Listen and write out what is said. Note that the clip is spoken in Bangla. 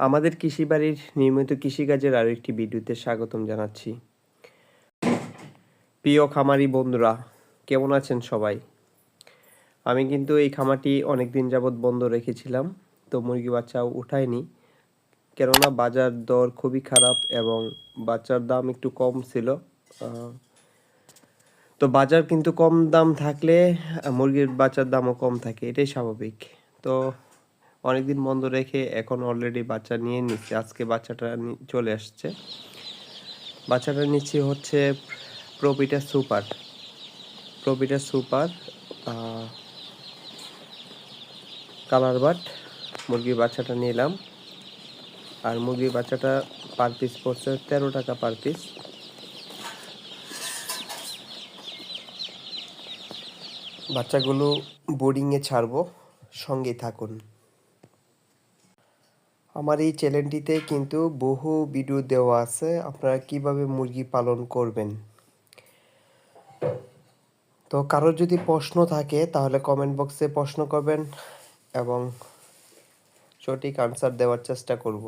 আমাদের কৃষি বাড়ির নিয়মিত কৃষিকাজের আরও একটি ভিডিওতে স্বাগতম জানাচ্ছি। প্রিয় খামারি বন্ধুরা, কেমন আছেন সবাই? আমি কিন্তু এই খামারটি অনেক দিন যাবৎ বন্ধ রেখেছিলাম, তো মুরগি বাচ্চাও উঠায়নি। কেননা বাজার দর খুবই খারাপ এবং বাচ্চার দাম একটু কম ছিল। তো বাজার কিন্তু কম দাম থাকলে মুরগির বাচ্চার দামও কম থাকে, এটাই স্বাভাবিক। তো অনেকদিন বন্ধ রেখে এখন অলরেডি বাচ্চা নিয়ে নিচ্ছে। আজকে বাচ্চাটা চলে আসছে। বাচ্চাটা নিচ্ছি হচ্ছে প্রোপিটার সুপার প্রোপিটার সুপার কালার বাট মুরগির বাচ্চাটা নিলাম। আর মুরগির বাচ্চাটা পার পিস পড়ছে তেরো টাকা পার পিস বাচ্চাগুলো বোর্ডিংয়ে ছাড়বো। সঙ্গে থাকুন। আমার এই চ্যানেলটিতে কিন্তু বহু ভিডিও দেওয়া আছে। আপনারা কীভাবে মুরগি পালন করবেন? তো কারোর যদি প্রশ্ন থাকে, তাহলে কমেন্ট বক্সে প্রশ্ন করবেন এবং সঠিক আনসার দেওয়ার চেষ্টা করব।